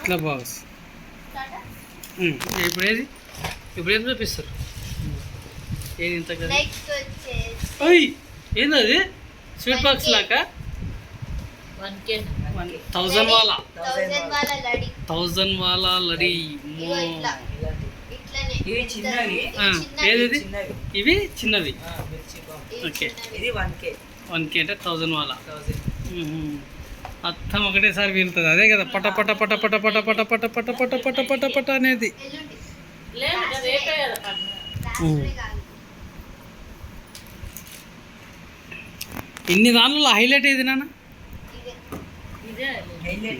ఇట్లా బాక్స్. ఇప్పుడు ఏది? ఇప్పుడు ఏం చూపిస్తారు? ఏది ఇంత కదా అయ్యి ఏంది అది? స్వీట్ బాక్స్ లాగా? థౌజండ్ వాలా. థౌజండ్ వాలా లడి. ఏది ఇవి చిన్నవి. ఓకే. ఇది వన్ కే వన్ కే అంటే థౌజండ్ వాళ్ళ థౌసండ్ అర్థం ఒకటేసారి వీలుతుంది అదే కదా పట పట పట పట పట పట పట పట పట పట పట పట అనేది ఇన్ని దానిలో హైలైట్ ఏది నాన్న ఇదే ఇదే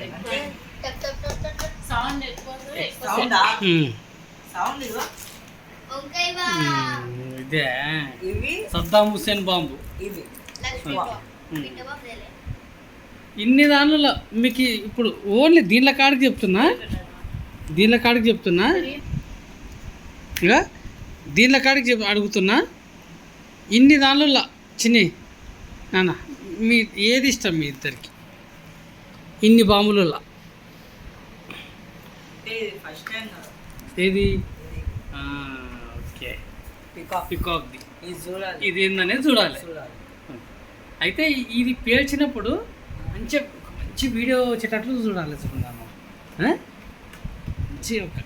ఇదే సద్దాం హుస్సేన్ బాంబు ఇవి బా లేలే. ఇన్ని దానిలో మీకు ఇప్పుడు ఓన్లీ దీనిలో కాడికి చెప్తున్నా? దీనిలో కాడికి చెప్తున్నా? ఇక దీనిలో కాడికి చెప్ అడుగుతున్నా? ఇన్ని దానిలో చిన్ని నాన్న మీ ఏది ఇష్టం మీ ఇద్దరికి? ఇన్ని బాంబులలో. ఏది? ఓకే. పికాక్ ఇది ఏందనేది చూడాలి. చూడాలి. అయితే ఇది పేల్చినప్పుడు మంచి మంచి వీడియో వచ్చేటట్లు చూడాలి చూడాలి మంచి ఒక